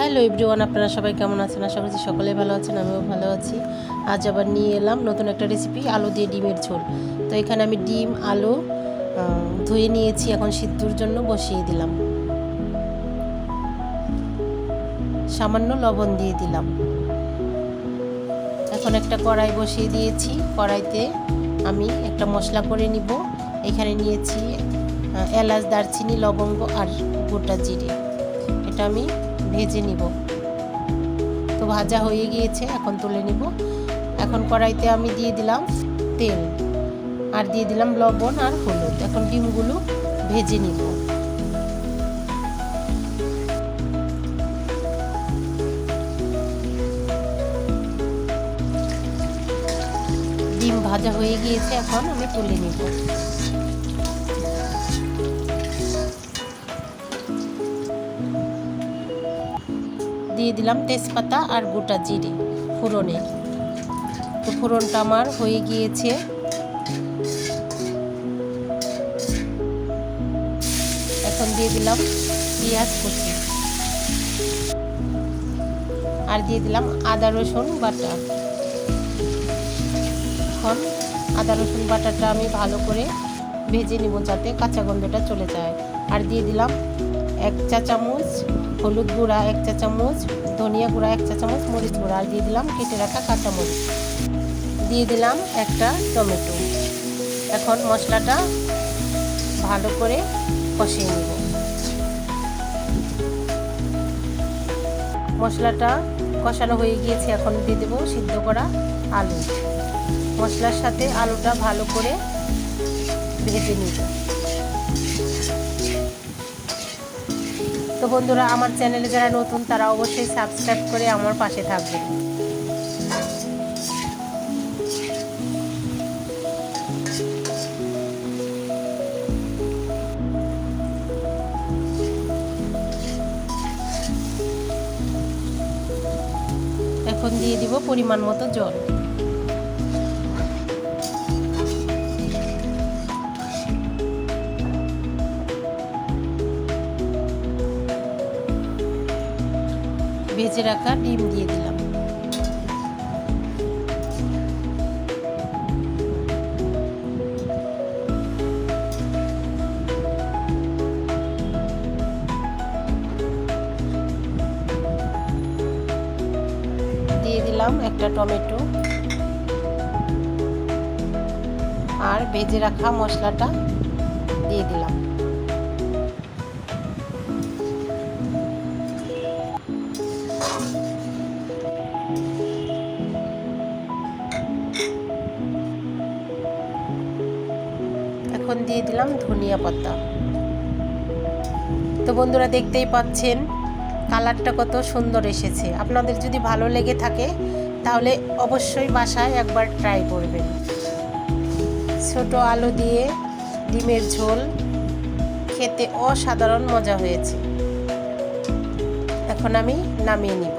Hello everyone, আপনারা সবাই কেমন আছেন? আশা করছি সকলে ভালো আছেন, আমিও ভালো আছি। আজ আবার নিয়ে এলাম নতুন একটা রেসিপি আলু দিয়ে ডিমের ঝোল। তো এখানে আমি ডিম, আলু ধুয়ে নিয়েছি, এখন সিদ্ধুর জন্য বসিয়ে দিলাম। সামান্য লবণ দিয়ে দিলাম। এখন একটা কড়াই বসিয়ে দিয়েছি। কড়াইতে আমি একটা মশলা করে নিব। এখানে নিয়েছি এলাচ, দারচিনি, লবঙ্গ আর গোটা জিরে। এটা আমি ভেজে নিব। তো ভাজা হয়ে গিয়েছে, এখন তুলে নিব। এখন কড়াইতে আমি দিয়ে দিলাম তেল আর দিয়ে দিলাম লবণ আর হলুদ। এখন ডিমগুলো ভেজে নিব। ডিম ভাজা হয়ে গিয়েছে, এখন আমি তুলে নিব। দিয়ে দিলাম তেজপাতা আর গোটা জিরে ফোড়নে। তো ফোড়নটা আমার হয়ে গিয়েছে। এখন দিয়ে দিলাম পেঁয়াজ কুচি। আর দিয়ে দিলাম আদা, রসুন, বাটা। এখন আদা, রসুন, বাটাটা আমি ভালো করে ভেজে নিব যাতে কাঁচা গন্ধটা চলে যায়। আর দিয়ে দিলাম এক চা চামচ হলুদ গুঁড়া এক চা চামচ, ধনিয়া গুঁড়া এক চা চামচ, মরিচ গুঁড়া, আর দিয়ে দিলাম কেটে রাখা কাঁচা মরিচ দিয়ে দিলাম একটা টমেটো। এখন মশলাটা ভালো করে কষিয়ে নেব। মশলাটা কষানো হয়ে গিয়েছে, এখন দিয়ে দেবো সিদ্ধ করা আলু। মশলার সাথে আলুটা ভালো করে ভেজে নিব। তো বন্ধুরা, আমার চ্যানেলে যারা নতুন, তারা অবশ্যই সাবস্ক্রাইব করে আমার পাশে থাকবেন। এখন দিয়ে দিব পরিমাণ মতো জল। ভেজে রাখা ডিম দিয়ে দিলাম। দিয়ে দিলাম একটা টমেটো। আর ভেজে রাখা মশলাটা দিয়ে দিলাম। এখন দিয়ে দিলাম ধনিয়া পাতা। তো বন্ধুরা দেখতেই পাচ্ছেন, কালারটা কত সুন্দর এসেছে। আপনাদের যদি ভালো লেগে থাকে, তাহলে অবশ্যই বাসায় একবার ট্রাই করবেন। ছোট আলু দিয়ে ডিমের ঝোল, খেতে অসাধারণ মজা হয়েছে। এখন আমি নামিয়ে নিব।